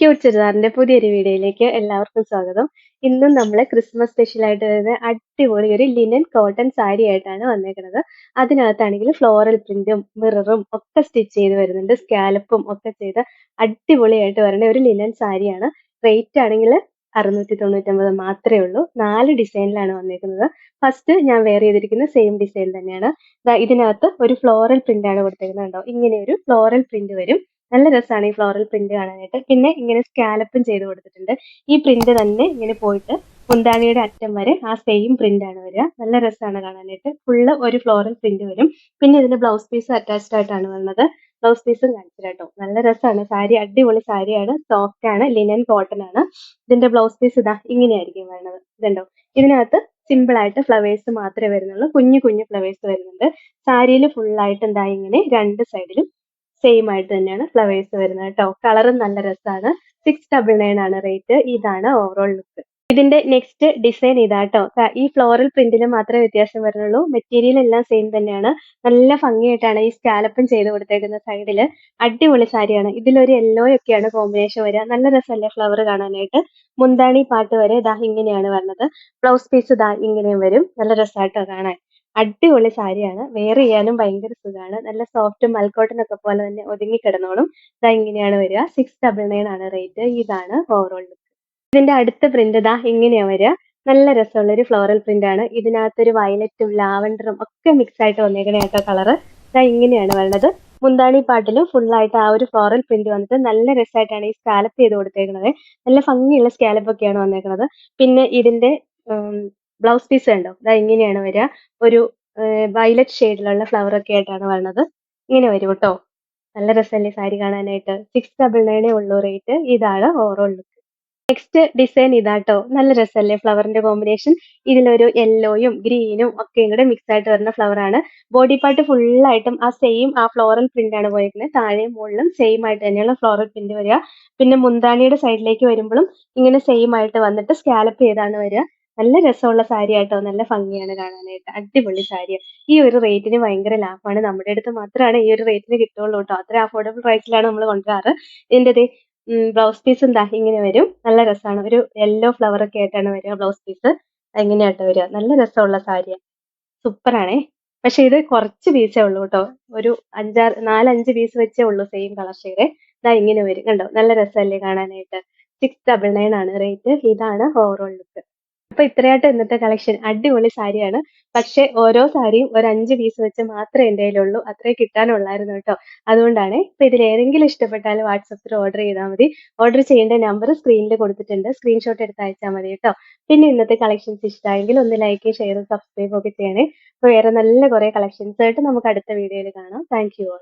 Cute ചുരിദാറിന്റെ പുതിയൊരു വീഡിയോയിലേക്ക് എല്ലാവർക്കും സ്വാഗതം. ഇന്നും നമ്മൾ ക്രിസ്മസ് സ്പെഷ്യൽ ആയിട്ട് വരുന്ന അടിപൊളി ഒരു ലിനൻ കോട്ടൺ സാരി ആയിട്ടാണ് വന്നേക്കുന്നത് അതിനകത്താണെങ്കിൽ ഫ്ലോറൽ പ്രിന്റും മിററും ഒക്കെ സ്റ്റിച്ച് ചെയ്ത് വരുന്നുണ്ട്. സ്കാലപ്പും ഒക്കെ ചെയ്ത് അടിപൊളിയായിട്ട് വരുന്ന ഒരു ലിനൻ സാരിയാണ്. റേറ്റ് ആണെങ്കിൽ അറുന്നൂറ്റി തൊണ്ണൂറ്റൊമ്പത് മാത്രമേ ഉള്ളൂ. നാല് ഡിസൈനിലാണ് വന്നേക്കുന്നത്. ഫസ്റ്റ് ഞാൻ വെയർ ചെയ്തിരിക്കുന്ന സെയിം ഡിസൈൻ തന്നെയാണ്. ഇതിനകത്ത് ഒരു ഫ്ലോറൽ പ്രിന്റ് ആണ് കൊടുത്തേക്കുന്നത് കണ്ടോ? ഇങ്ങനെ ഒരു ഫ്ലോറൽ പ്രിന്റ് വരും. നല്ല രസമാണ് ഈ ഫ്ലോറൽ പ്രിന്റ് കാണാനായിട്ട്. പിന്നെ ഇങ്ങനെ സ്കാലപ്പും ചെയ്ത് കൊടുത്തിട്ടുണ്ട്. ഈ പ്രിന്റ് തന്നെ ഇങ്ങനെ പോയിട്ട് മുന്താണിയുടെ അറ്റം വരെ ആ സെയിം പ്രിന്റ് ആണ് വരിക. നല്ല രസമാണ് കാണാനായിട്ട്. ഫുള്ള് ഒരു ഫ്ലോറൽ പ്രിന്റ് വരും. പിന്നെ ഇതിന് ബ്ലൗസ് പീസ് അറ്റാച്ച്ഡ് ആയിട്ടാണ് വന്നത്. ബ്ലൗസ് പീസും കാണിച്ചു കേട്ടോ നല്ല രസമാണ് സാരി അടിപൊളി സാരിയാണ്. സോഫ്റ്റ് ആണ്. ലിനൻ കോട്ടൺ ആണ്. ഇതിന്റെ ബ്ലൗസ് പീസ് ഇതാ ഇങ്ങനെയായിരിക്കും വരുന്നത് ഇതുണ്ടോ? ഇതിനകത്ത് സിമ്പിൾ ആയിട്ട് ഫ്ലവേഴ്സ് മാത്രമേ വരുന്നുള്ളൂ. കുഞ്ഞു കുഞ്ഞു ഫ്ലവേഴ്സ് വരുന്നുണ്ട്. സാരിയിൽ ഫുൾ ആയിട്ട് എന്താ ഇങ്ങനെ രണ്ട് സൈഡിലും സെയിം ആയിട്ട് തന്നെയാണ് ഫ്ലവേഴ്സ് വരുന്നത് കേട്ടോ. കളറും നല്ല രസമാണ് സിക്സ് ഡബിൾ നയൻ ആണ് റേറ്റ് ഇതാണ് ഓവറോൾ ലുക്ക് ഇതിന്റെ നെക്സ്റ്റ് ഡിസൈൻ ഇതാ ഇതാട്ടോ ഈ ഫ്ലോറൽ പ്രിന്റിന് മാത്രമേ വ്യത്യാസം വരുന്നുള്ളൂ. മെറ്റീരിയൽ എല്ലാം സെയിം തന്നെയാണ്. നല്ല ഭംഗിയായിട്ടാണ് ഈ സ്കാലപ്പും ചെയ്ത് കൊടുത്തേക്കുന്ന സൈഡിൽ അടിപൊളി സാരിയാണ്. ഇതിലൊരു യെല്ലോ ഒക്കെയാണ് കോമ്പിനേഷൻ വരിക. നല്ല രസമല്ലേ ഫ്ലവർ കാണാനായിട്ട്? മുന്താണി പാട്ട് വരെ ഇതാ ഇങ്ങനെയാണ് വരുന്നത് ബ്ലൗസ് പീസ് ഇതാ ഇങ്ങനെയും വരും. നല്ല രസമായിട്ടോ കാണാൻ. അടിപൊളി സാരിയാണ്. വെയർ ചെയ്യാനും ഭയങ്കര സുഖമാണ് നല്ല സോഫ്റ്റ് മൽക്കോട്ടൻ ഒക്കെ പോലെ തന്നെ ഒതുങ്ങി കിടന്നോളും. ഇതാ ഇങ്ങനെയാണ് വരിക. സിക്സ് ഡബിൾ നയൻ ആണ് റേറ്റ് ഇതാണ് ഓവറോൾ ലുക്ക് ഇതിന്റെ അടുത്ത പ്രിന്റ് ഇതാ ഇങ്ങനെയാണ് വരിക. നല്ല രസമുള്ള ഒരു ഫ്ലോറൽ പ്രിന്റ് ആണ്. ഇതിനകത്തൊരു വയലറ്റും ലാവൻഡറും ഒക്കെ മിക്സ് ആയിട്ട് വന്നേക്കണ കേട്ടോ കളറ് ഇതാ ഇങ്ങനെയാണ് വരുന്നത് മുന്താണി പാട്ടിലും ഫുൾ ആയിട്ട് ആ ഒരു ഫ്ലോറൽ പ്രിന്റ് വന്നിട്ട് നല്ല രസമായിട്ടാണ് ഈ സ്കാലപ്പ് ചെയ്ത് കൊടുത്തേക്കുന്നത് നല്ല ഭംഗിയുള്ള സ്കാലപ്പ് ഒക്കെയാണ് വന്നേക്കുന്നത് പിന്നെ ഇതിന്റെ ബ്ലൗസ് പീസ് കണ്ടോ ഇതാ ഇങ്ങനെയാണ് വരിക. ഒരു വയലറ്റ് ഷെയ്ഡിലുള്ള ഫ്ലവർ ഒക്കെ ആയിട്ടാണ് വരുന്നത് ഇങ്ങനെ വരും കേട്ടോ. നല്ല രസമല്ലേ സാരി കാണാനായിട്ട്? സിക്സ് ഡബിൾ നയനേ ഉള്ളൂ റേറ്റ് ഇതാണ് ഓവറോൾ ലുക്ക് നെക്സ്റ്റ് ഡിസൈൻ ഇതാട്ടോ നല്ല രസമല്ലേ ഫ്ലവറിന്റെ കോമ്പിനേഷൻ ഇതിലൊരു യെല്ലോയും ഗ്രീനും ഒക്കെ കൂടെ മിക്സ് ആയിട്ട് വരുന്ന ഫ്ലവർ ആണ്. ബോഡി പാർട്ട് ഫുള്ളായിട്ടും ആ സെയിം ആ ഫ്ലോറൽ പ്രിന്റ് ആണ് പോയിരിക്കുന്നത് താഴെയും മുകളിലും സെയിം ആയിട്ട് തന്നെയാണ് ഫ്ലോറൽ പ്രിന്റ് വരിക. പിന്നെ മുന്താണിയുടെ സൈഡിലേക്ക് വരുമ്പോഴും ഇങ്ങനെ സെയിം ആയിട്ട് വന്നിട്ട് സ്കാലപ്പ് ചെയ്താണ് വരിക. നല്ല രസമുള്ള സാരി ആട്ടോ. നല്ല ഭംഗിയാണ് കാണാനായിട്ട്. അടിപൊളി സാരിയാണ് ഈ ഒരു റേറ്റിന് ഭയങ്കര ലാഭമാണ്. നമ്മുടെ അടുത്ത് മാത്രമാണ് ഈ ഒരു റേറ്റിന് കിട്ടുള്ളൂ കേട്ടോ. അത്ര അഫോർഡബിൾ പ്രൈസിലാണ് നമ്മൾ കൊണ്ടുവരാറ്. ഇതിന്റെ ബ്ലൗസ് പീസ് എന്താ ഇങ്ങനെ വരും. നല്ല രസമാണ്. ഒരു യെല്ലോ ഫ്ലവർ ഒക്കെ ആയിട്ടാണ് വരിക ബ്ലൗസ് പീസ് എങ്ങനെയാട്ടോ വരിക. നല്ല രസമുള്ള സാരിയാണ് സൂപ്പറാണേ പക്ഷെ ഇത് കുറച്ച് പീസേ ഉള്ളൂ കേട്ടോ. ഒരു അഞ്ചാറ് നാലഞ്ച് പീസ് വെച്ചേ ഉള്ളൂ സെയിം കളർ ഷെയ്ഡ് ഇതാ ഇങ്ങനെ വരും. കണ്ടോ? നല്ല രസമല്ലേ കാണാനായിട്ട്. സിക്സ് ഡബിൾ നയൻ ആണ് റേറ്റ് ഇതാണ് ഓവറോൾ ലുക്ക് അപ്പൊ ഇത്രയായിട്ട് ഇന്നത്തെ കളക്ഷൻ അടിപൊളി സാരിയാണ്. പക്ഷെ ഓരോ സാരിയും ഒരു അഞ്ച് പീസ് വെച്ച് മാത്രമേ എന്റെ കയ്യിലുള്ളൂ. അത്രേ കിട്ടാനുള്ളായിരുന്നു കേട്ടോ. അതുകൊണ്ടാണ് ഇപ്പൊ ഇതിൽ ഏതെങ്കിലും ഇഷ്ടപ്പെട്ടാൽ വാട്സപ്പിൽ ഓർഡർ ചെയ്താൽ മതി. ഓർഡർ ചെയ്യേണ്ട നമ്പർ സ്ക്രീനിൽ കൊടുത്തിട്ടുണ്ട്. സ്ക്രീൻഷോട്ട് എടുത്ത് അയച്ചാൽ മതി കേട്ടോ. പിന്നെ ഇന്നത്തെ കളക്ഷൻസ് ഇഷ്ടമായെങ്കിൽ ഒന്ന് ലൈക്ക് ഷെയർ സബ്സ്ക്രൈബ് ഒക്കെ ചെയ്യണേ. അപ്പൊ വേറെ നല്ല കുറെ കളക്ഷൻസ് ആയിട്ട് നമുക്ക് അടുത്ത വീഡിയോയിൽ കാണാം. Thank you all